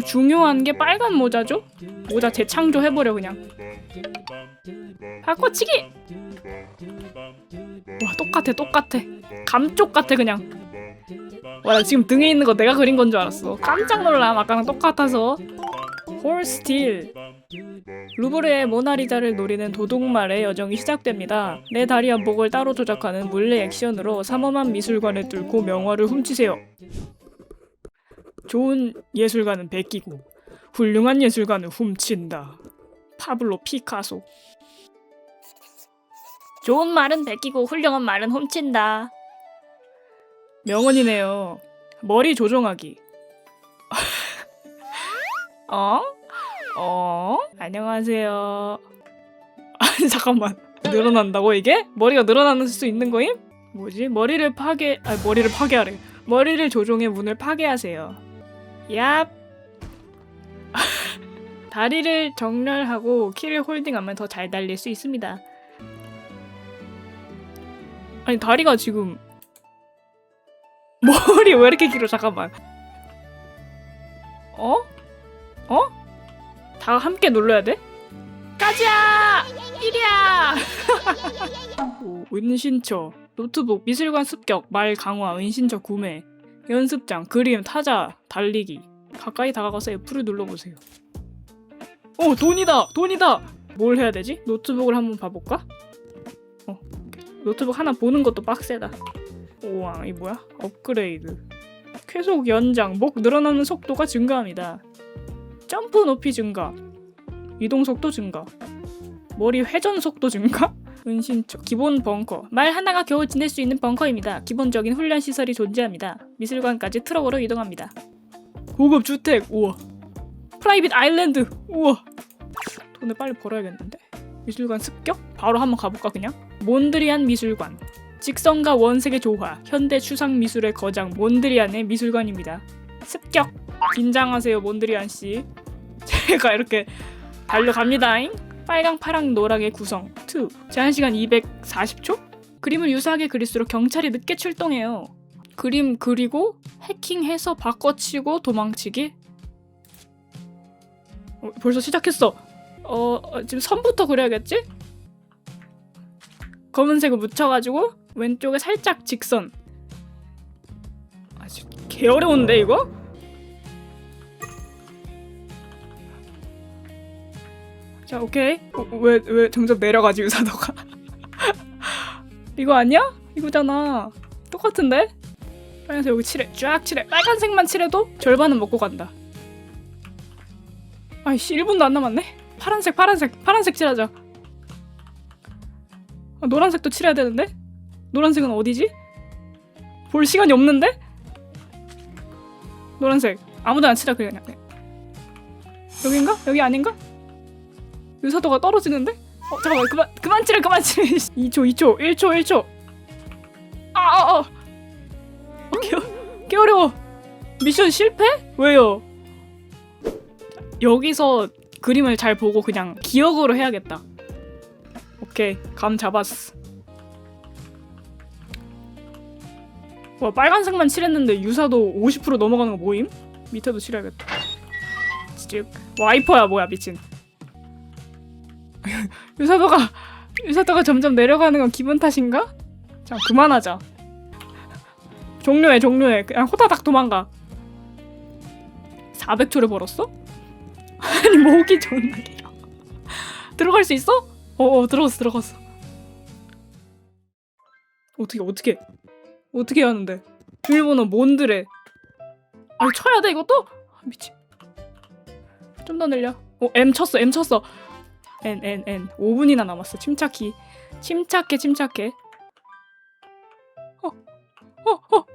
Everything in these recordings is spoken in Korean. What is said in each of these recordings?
그 중요한 게 빨간 모자죠? 모자 재창조해버려 그냥 바꿔치기! 와 똑같아 똑같아 감쪽 같아 그냥 와 나 지금 등에 있는 거 내가 그린 건 줄 알았어 깜짝 놀람 아까랑 똑같아서 홀스틸 루브르의 모나리자를 노리는 도둑말의 여정이 시작됩니다. 내 다리와 목을 따로 조작하는 물리 액션으로 삼엄한 미술관을 뚫고 명화를 훔치세요. 좋은 예술가는 베끼고 훌륭한 예술가는 훔친다. 파블로 피카소 좋은 말은 베끼고 훌륭한 말은 훔친다. 명언이네요. 머리 조종하기. 어? 어? 안녕하세요. 아니 잠깐만 늘어난다고 이게? 머리가 늘어나는 수 있는 거임? 뭐지? 머리를 파괴 아 머리를 파괴하래. 머리를 조종해 문을 파괴하세요. 얍. 다리를 정렬하고 키를 홀딩하면 더 잘 달릴 수 있습니다. 아니 다리가 지금 머리 왜 이렇게 길어? 잠깐만. 어? 어? 다 함께 눌러야 돼? 가자! 이리야! 오, 은신처, 노트북, 미술관 습격, 말 강화, 은신처 구매, 연습장, 그림, 타자, 달리기. 가까이 다가가서 F를 눌러보세요. 오, 돈이다! 돈이다! 뭘 해야 되지? 노트북을 한번 봐볼까? 어, 노트북 하나 보는 것도 빡세다. 우와, 이 뭐야? 업그레이드. 쾌속 연장, 목 늘어나는 속도가 증가합니다. 점프 높이 증가, 이동 속도 증가, 머리 회전 속도 증가, 은신처, 기본 벙커. 말 하나가 겨우 지낼 수 있는 벙커입니다. 기본적인 훈련 시설이 존재합니다. 미술관까지 트럭으로 이동합니다. 고급 주택, 우와. 프라이빗 아일랜드, 우와. 돈을 빨리 벌어야겠는데. 미술관 습격? 바로 한번 가볼까 그냥? 몬드리안 미술관. 직선과 원색의 조화, 현대 추상 미술의 거장 몬드리안의 미술관입니다. 습격. 긴장하세요 몬드리안 씨. 제가 이렇게 달려갑니다잉. 빨강, 파랑, 노랑의 구성 2. 제한 시간 240초? 그림을 유사하게 그릴수록 경찰이 늦게 출동해요. 그림 그리고 해킹해서 바꿔치고 도망치기. 어, 벌써 시작했어. 어, 어, 지금 선부터 그려야겠지? 검은색을 묻혀가지고 왼쪽에 살짝 직선. 아, 진짜 개 어려운데 이거? 자, 오케이. 어, 왜, 왜 점점 내려가지, 유사도가? 이거 아니야? 이거잖아. 똑같은데? 빨간색 여기 칠해. 쫙 칠해. 빨간색만 칠해도 절반은 먹고 간다. 아이씨, 1분도 안 남았네? 파란색, 파란색, 파란색 칠하자. 아, 노란색도 칠해야 되는데? 노란색은 어디지? 볼 시간이 없는데? 노란색. 아무도 안 칠하, 그냥. 여긴가? 여기 아닌가? 유사도가 떨어지는데? 어 잠깐만 그만 그만 칠해 그만 칠해 2초 2초 1초 1초 아아 아, 아. 어, 개, 개 어려워 미션 실패? 왜요? 여기서 그림을 잘 보고 그냥 기억으로 해야겠다 오케이 감 잡았어 와 빨간색만 칠했는데 유사도 50% 넘어가는 거 모임? 밑에도 칠해야겠다 쭉 와이퍼야 뭐야 미친 유사도가 유사도가 점점 내려가는 건 기분 탓인가? 자 그만하자. 종료해 종료해 그냥 호다닥 도망가. 400초를 벌었어? 아니 목이 존나 길어. 들어갈 수 있어? 어어 들어갔어 들어갔어. 어떻게 어떻게 어떻게 하는데? 비밀번호 몬드래. 아 쳐야 돼 이것도? 아, 미친. 좀 더 늘려. 어 M 쳤어 M 쳤어. N N N 5분이나 남았어. 침착히 침착해 침착해. 어어어어어어어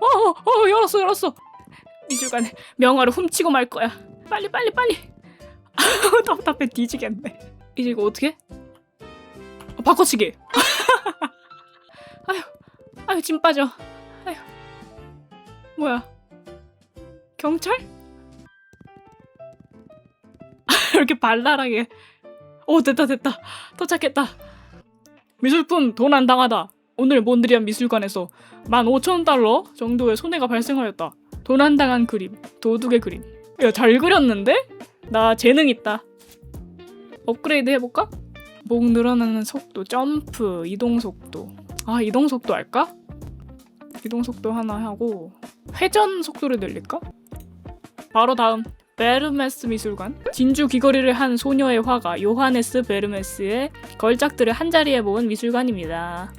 어, 어, 어, 열었어 열었어. 미술관에 명화를 훔치고 말 거야. 빨리 빨리 빨리. 답답해 뒤지겠네. 이제 이거 어떻게? 어, 바꿔치기. 아휴 아휴 짐 빠져. 아휴 뭐야? 경찰? 이렇게 발랄하게. 오 됐다 됐다. 도착했다. 미술품 도난 당하다. 오늘 몬드리안 미술관에서 15,000달러 정도의 손해가 발생하였다. 도난 당한 그림 도둑의 그림. 야 잘 그렸는데? 나 재능 있다. 업그레이드 해볼까? 목 늘어나는 속도 점프 이동 속도. 아 이동 속도 할까? 이동 속도 하나 하고 회전 속도를 늘릴까? 바로 다음 베르메스 미술관? 진주 귀걸이를 한 소녀의 화가 요하네스 베르메스의 걸작들을 한자리에 모은 미술관입니다.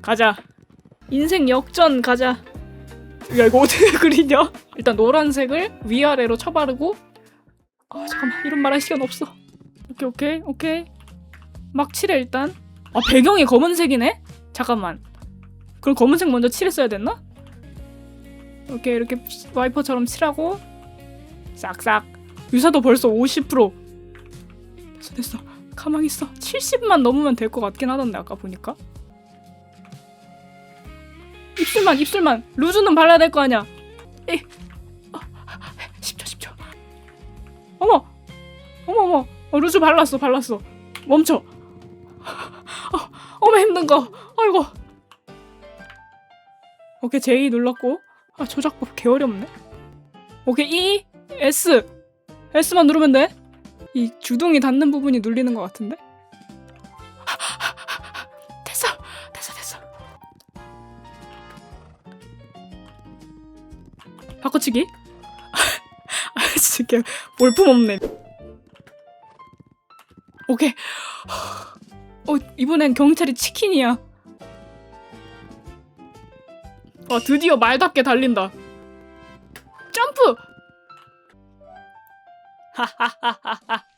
가자. 인생 역전 가자. 야 이거 어떻게 그리냐? 일단 노란색을 위아래로 쳐바르고. 아 잠깐만. 이런 말 할 시간 없어. 오케이 오케이 오케이. 막 칠해 일단. 아 배경이 검은색이네? 잠깐만. 그럼 검은색 먼저 칠했어야 됐나? 이렇게 이렇게 와이퍼처럼 칠하고 싹싹. 유사도 벌써 50% 됐어 됐어. 가만히 있어. 70만 넘으면 될 것 같긴 하던데 아까 보니까. 입술만 입술만. 루즈는 발라야 될 거 아니야. 에. 어, 10초 10초. 어머. 어머 어머. 어, 루즈 발랐어 발랐어. 멈춰. 어, 어머 힘든 거. 아이고. 오케이 J 눌렀고. 아 조작법 개 어렵네. 오케이 E S S만 누르면 돼. 이 주둥이 닿는 부분이 눌리는 것 같은데? 됐어, 됐어, 됐어. 바꿔치기? 아, 진짜 개 볼품 없네. 오케이. 어, 이번엔 경찰이 치킨이야. 와, 드디어 말답게 달린다.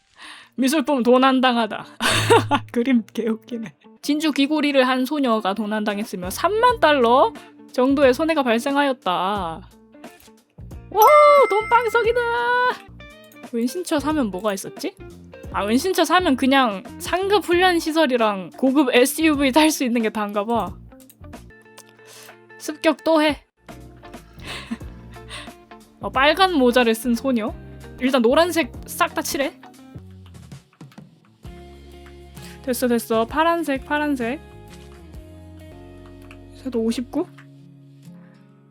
미술품 도난당하다. 그림 개웃기네. 진주 귀고리를 한 소녀가 도난당했으며 3만 달러 정도의 손해가 발생하였다. 와, 돈방석이다. 은신처 사면 뭐가 있었지? 아, 은신처 사면 그냥 상급 훈련 시설이랑 고급 SUV 탈 수 있는 게 다인가 봐. 습격 또 해. 어, 빨간 모자를 쓴 소녀? 일단 노란색 싹 다 칠해. 됐어 됐어. 파란색 파란색. 그래도 59?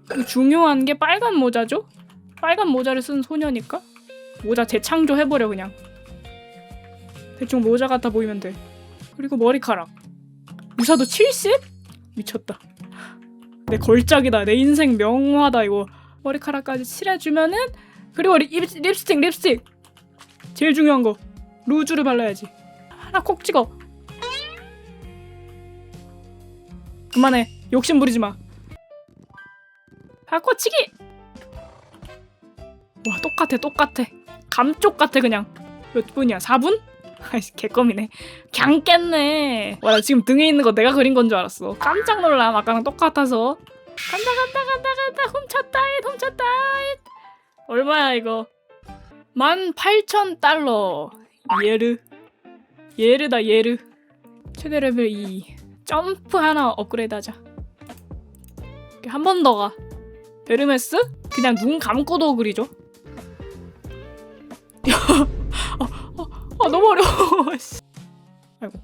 그리고 중요한 게 빨간 모자죠? 빨간 모자를 쓴 소녀니까 모자 재창조 해버려 그냥. 대충 모자 같아 보이면 돼. 그리고 머리카락. 유사도 70? 미쳤다. 내 걸작이다. 내 인생 명화다 이거. 머리카락까지 칠해주면은 그리고 립, 립스틱 립스틱. 제일 중요한 거. 루즈를 발라야지. 하나 콕 찍어. 그만해. 욕심 부리지 마. 바꿔치기! 와 똑같아 똑같아. 감쪽 같아 그냥. 몇 분이야? 4분? 아이씨 개껌이네. 갱 깼네. 와 나 지금 등에 있는 거 내가 그린 건 줄 알았어. 깜짝 놀라. 아까랑 똑같아서. 간다 간다 간다 간다. 훔쳤다 잇 훔쳤다 잇 얼마야 이거? 18,000달러. 예르. 예르다 예르. 최대 레벨 2 점프 하나 업그레이드 하자. 한 번 더 가. 베르메스? 그냥 눈 감고도 그리죠. 어, 어, 어, 너무 어려워. 씨. 아이고.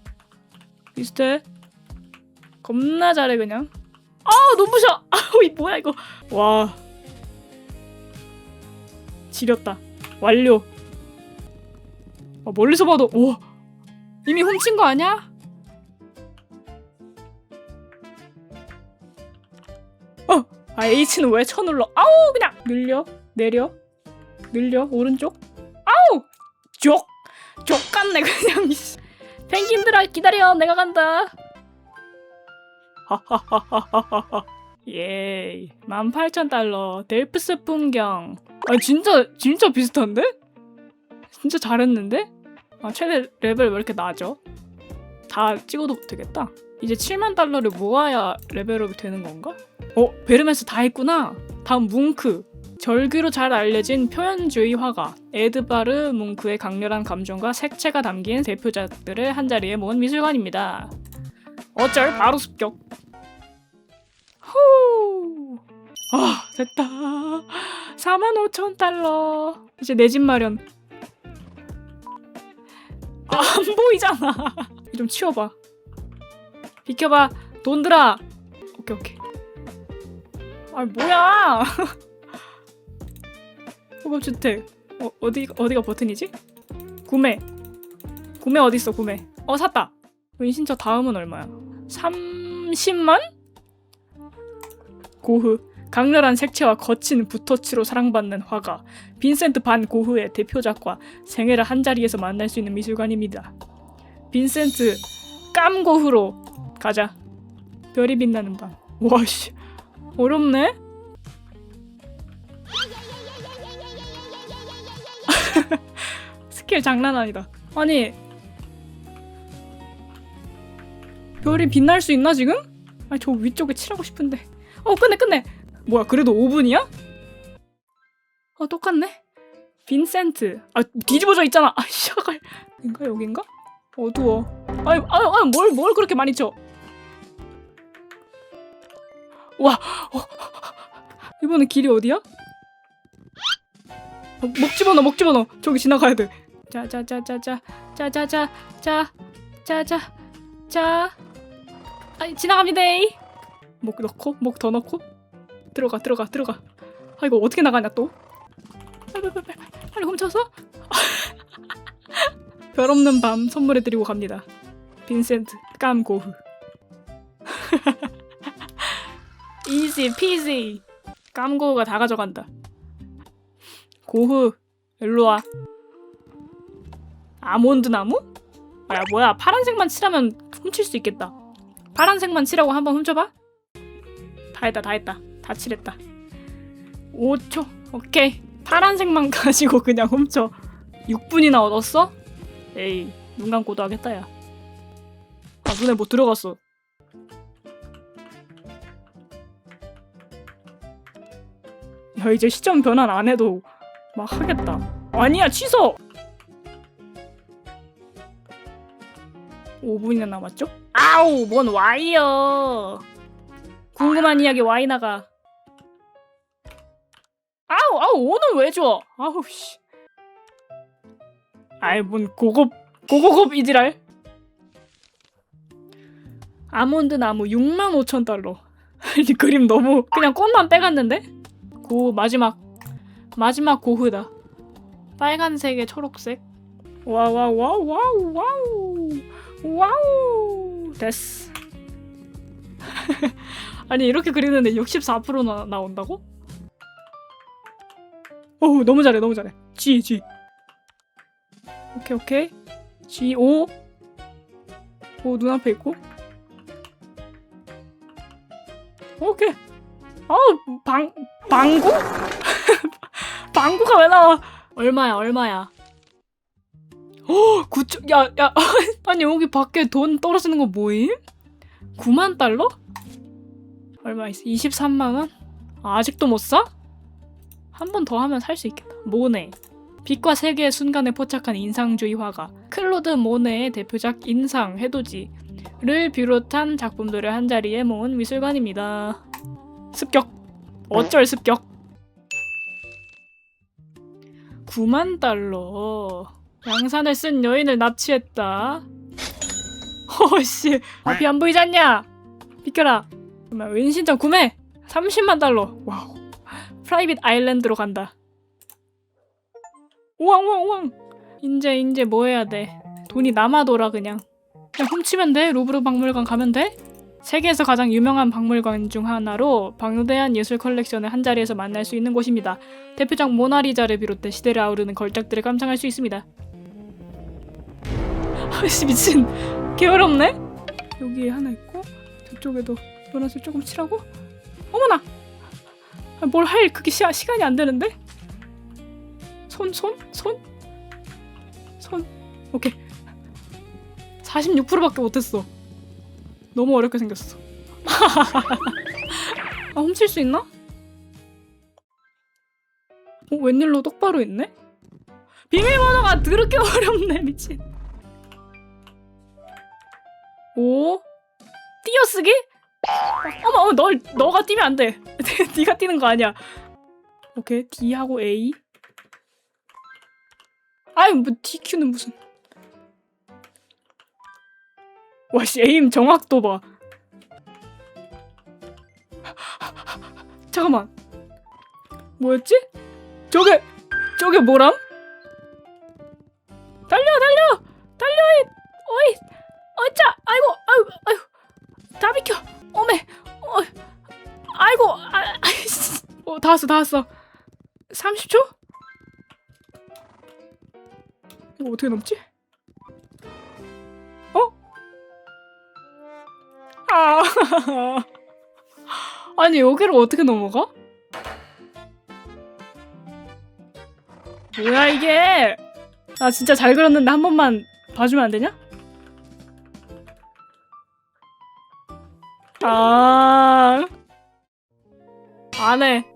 비슷해. 겁나 잘해 그냥. 아우 눈부셔. 아우 이 뭐야 이거. 와 지렸다. 완료. 어, 멀리서 봐도 오! 이미 훔친 거 아니야? 어! 아 H는 왜 쳐눌러 아우! 그냥 늘려? 내려? 늘려? 오른쪽? 아우! 쪽! 쪽 같네 그냥 씨. 펭귄들아 기다려! 내가 간다. 하하하하하하 예이 18,000달러 델프스 풍경 아 진짜 진짜 비슷한데? 진짜 잘했는데? 아 최대 레벨 왜 이렇게 낮아? 다 찍어도 되겠다 이제 7만 달러를 모아야 레벨업이 되는 건가? 어 베르메스 다 했구나 다음 뭉크 절규로 잘 알려진 표현주의 화가 에드바르 뭉크의 강렬한 감정과 색채가 담긴 대표작들을 한자리에 모은 미술관입니다 어쩔 바로 습격 후. 아 됐다. 4만 5천 달러. 이제 내 집 마련. 아, 안 보이잖아. 좀 치워봐. 비켜봐. 돈 들아. 오케이 오케이. 아 뭐야? 초급주택. 어, 어디 어디가 버튼이지? 구매. 구매 어디 있어 구매? 어 샀다. 은신처 다음은 얼마야? 30만? 고흐 강렬한 색채와 거친 붓터치로 사랑받는 화가 빈센트 반 고흐의 대표작과 생애를 한 자리에서 만날 수 있는 미술관입니다. 빈센트 깜고흐로 가자. 별이 빛나는 밤. 와씨 어렵네. 스킬 장난 아니다. 아니 별이 빛날 수 있나 지금? 아니 저 위쪽에 칠하고 싶은데. 어 끝내 끝내. 뭐야 그래도 5분이야? 어 똑같네. 빈센트. 아 뒤집어져 있잖아. 아 샤갈. 인가 여긴가? 어두워. 아니 아뭘뭘 뭘 그렇게 많이 쳐? 와. 어. 이번에 길이 어디야? 어, 목 집어넣어 목 집어넣어. 저기 지나가야 돼. 자자자자자 자자자 자 자자 자. 아니 지나갑니다. 목 넣고 목 더 넣고 들어가 들어가 들어가. 아 이거 어떻게 나가냐 또? 빨리 빨리 빨리 빨리, 훔쳐서. 별 없는 밤 선물해드리고 갑니다. 빈센트 깜고흐. 이지 피지. 깜고흐가 다 가져간다. 고흐 일로 와. 아몬드 나무? 야 뭐야 파란색만 칠하면 훔칠 수 있겠다. 파란색만 칠하고 한번 훔쳐봐. 다 했다 다 했다 다 칠했다. 5초 오케이 파란색만 가지고 그냥 훔쳐. 6분이나 얻었어? 에이 눈 감고도 하겠다 야. 아 눈에 뭐 들어갔어. 야 이제 시점 변환 안 해도 막 하겠다. 아니야 취소. 5분이나 남았죠? 아우 뭔 와이어. 궁금한 이야기 와이 나가. 아우 아우 오늘 왜 줘? 아우 씨. 아이 뭔 고급 고고급 이지랄. 아몬드 나무 6만 5천 달러. 이 그림 너무 그냥 꽃만 빼갔는데? 고 마지막 마지막 고흐다. 빨간색에 초록색. 와와와우 와우 와우 와우 됐어. 아니 이렇게 그리는데 64%나 나온다고? 오 너무 잘해 너무 잘해. G G. 오케이 오케이. G O 오 눈앞에 있고. 오케이. 아우 방 방구? 방구가 왜 나와? 얼마야 얼마야? 어, 9천, 야, 야, 아니, 여기 밖에 돈 떨어지는 거 뭐임? 9만 달러? 얼마 있어? 23만원? 아, 아직도 못 사? 한 번 더 하면 살 수 있겠다. 모네. 빛과 세계의 순간에 포착한 인상주의 화가 클로드 모네의 대표작 인상, 해돋이를 비롯한 작품들을 한자리에 모은 미술관입니다. 습격. 어쩔 습격. 9만 달러. 양산을 쓴 여인을 납치했다. 허씨, 앞이 안 보이지 않냐? 비켜라. 그러면 은신장 구매. 30만 달러. 와우. 프라이빗 아일랜드로 간다. 우왕 우왕 우왕. 인제 인제 뭐 해야 돼? 돈이 남아돌아 그냥. 그냥 훔치면 돼. 루브르 박물관 가면 돼. 세계에서 가장 유명한 박물관 중 하나로 방대한 예술 컬렉션을 한 자리에서 만날 수 있는 곳입니다. 대표작 모나리자를 비롯해 시대를 아우르는 걸작들을 감상할 수 있습니다. 아씨 미친 게으럽네? 여기에 하나 있고 저쪽에도 노란색 조금 칠하고 어머나 아, 뭘할 그게 시, 시간이 안 되는데 손 손? 손? 손 오케이 46%밖에 못했어 너무 어렵게 생겼어 아 훔칠 수 있나? 어 웬일로 똑바로 있네? 비밀번호가 더럽게 어렵네 미친 오 띄어쓰기? 어머 어머 널 너가 뛰면 안 돼. 네가 뛰는 거 아니야. 오케이 D 하고 A. 아유 뭐 DQ는 무슨? 와씨 에임 정확도 봐. 잠깐만. 뭐였지? 저게 저게 뭐람? 달려 달려 달려 이 어이 어짜 아이고 아이고 아이고 다 비켜 오메 어 아이고 아, 아이씨 어 다 왔어 다 왔어 30초? 이거 어떻게 넘지? 어? 아 아니 여기를 어떻게 넘어가? 뭐야 이게? 나 진짜 잘 그렸는데 한 번만 봐주면 안 되냐? 아, 안 해.